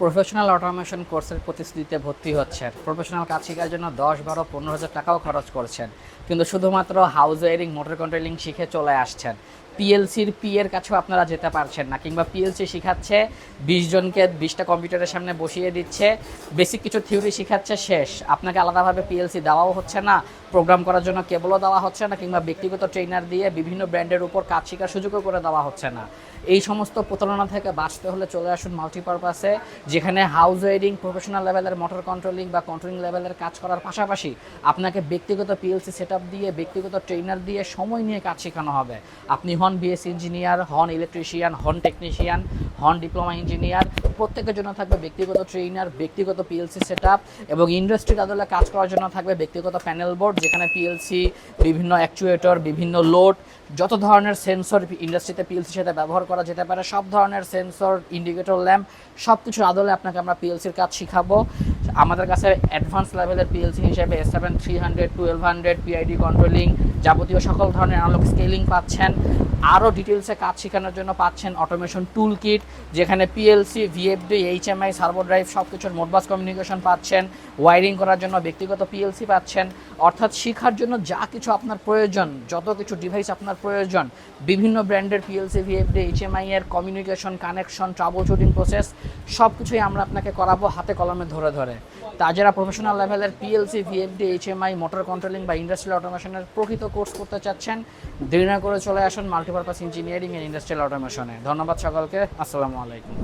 Professional automation কোর্সের প্রতিশ্রুতিতে ভর্তি হচ্ছেন। প্রফেশনাল কাজ শেখার জন্য দশ, বারো, পনেরো হাজার টাকাও খরচ করছেন। কিন্তু শুধুমাত্র হাউস ওয়ারিং মোটর কন্ট্রোলিং শিখে চলে আসছেন। পিএলসির পি এর কাছেও আপনারা যেতে পারছেন না, কিংবা পিএলসি শিখাচ্ছে, বিশ জনকে বিশটা কম্পিউটারের সামনে বসিয়ে দিচ্ছে বেসিক কিছু থিওরি শিখাচ্ছে, শেষ। আপনাকে আলাদাভাবে পিএলসি দেওয়াও হচ্ছে না প্রোগ্রাম করার জন্য কেবলও দেওয়া হচ্ছে না, কিংবা ব্যক্তিগত ট্রেনার দিয়ে বিভিন্ন ব্র্যান্ডের উপর কাজ শেখার সুযোগও করে দেওয়া হচ্ছে না। এই সমস্ত প্রতারণা থেকে বাঁচতে হলে চলে আসুন মাল্টিপারপাসে যেখানে হাউস ওয়েডিং প্রফেশনাল লেভেলের মোটর কন্ট্রোলিং বা কন্ট্রোলিং লেভেলের কাজ করার পাশাপাশি আপনাকে ব্যক্তিগত পিএলসি সেট দিয়ে, ব্যক্তিগত ট্রেনার দিয়ে সময় নিয়ে কাজ শেখানো হবে। আপনি হন বিএস ইঞ্জিনিয়ার হন ইলেকট্রিশিয়ান হন টেকনিশিয়ান হন ডিপ্লোমা ইঞ্জিনিয়ার, প্রত্যেকের জন্য থাকবে ব্যক্তিগত ট্রেনার ব্যক্তিগত পিএলসি সেট এবং ইন্ডাস্ট্রির আদলে কাজ করার জন্য থাকবে ব্যক্তিগত প্যানেল বোর্ড যেখানে পিএলসি বিভিন্ন অ্যাকচুয়েটর বিভিন্ন লোড যত ধরনের সেন্সর ইন্ডাস্ট্রিতে পিএলসি সাথে ব্যবহার করা যেতে পারে, সব ধরনের সেন্সর ইন্ডিকেটর ল্যাম্প সব কিছুর আদলে আপনাকে আমরা পিএলসির কাজ শিখাবো। আমাদের কাছে অ্যাডভান্স লেভেলের পিএলসি হিসেবে S seven three hundred twelve hundred PID controlling যাবতীয় সকল ধরনের অ্যানালগ স্কেলিং পাচ্ছেন। আরও ডিটেলসে কাজ শেখানোর জন্য পাচ্ছেন অটোমেশন টুল কিট যেখানে PLC VFD HMI servo drive সব কিছুর মোডবাস কমিউনিকেশন পাচ্ছেন। ওয়ারিং করার জন্য ব্যক্তিগত পিএলসি পাচ্ছেন। অর্থাৎ শেখার জন্য যা কিছু আপনার প্রয়োজন, যত কিছু ডিভাইস আপনার প্রয়োজন, বিভিন্ন ব্র্যান্ডের পিএলসি ভিএফডি এইচএমআই এর communication connection troubleshooting process সব কিছুই আমরা আপনাকে করাবো হাতে কলমে ধরে ধরে। তা যারা প্রফেশনাল লেভেলের PLC VFD HMI motor controlling বা ইন্ডাস্ট্রিয়াল অটোমেশনের প্রকৃত কোর্স করতে চাচ্ছেন, দেরি না করে চলে আসুন মাল্টিপারপাস ইঞ্জিনিয়ারিং এন্ড ইন্ডাস্ট্রিয়াল অটোমেশনে ধন্যবাদ সকলকে, আসসালামু আলাইকুম।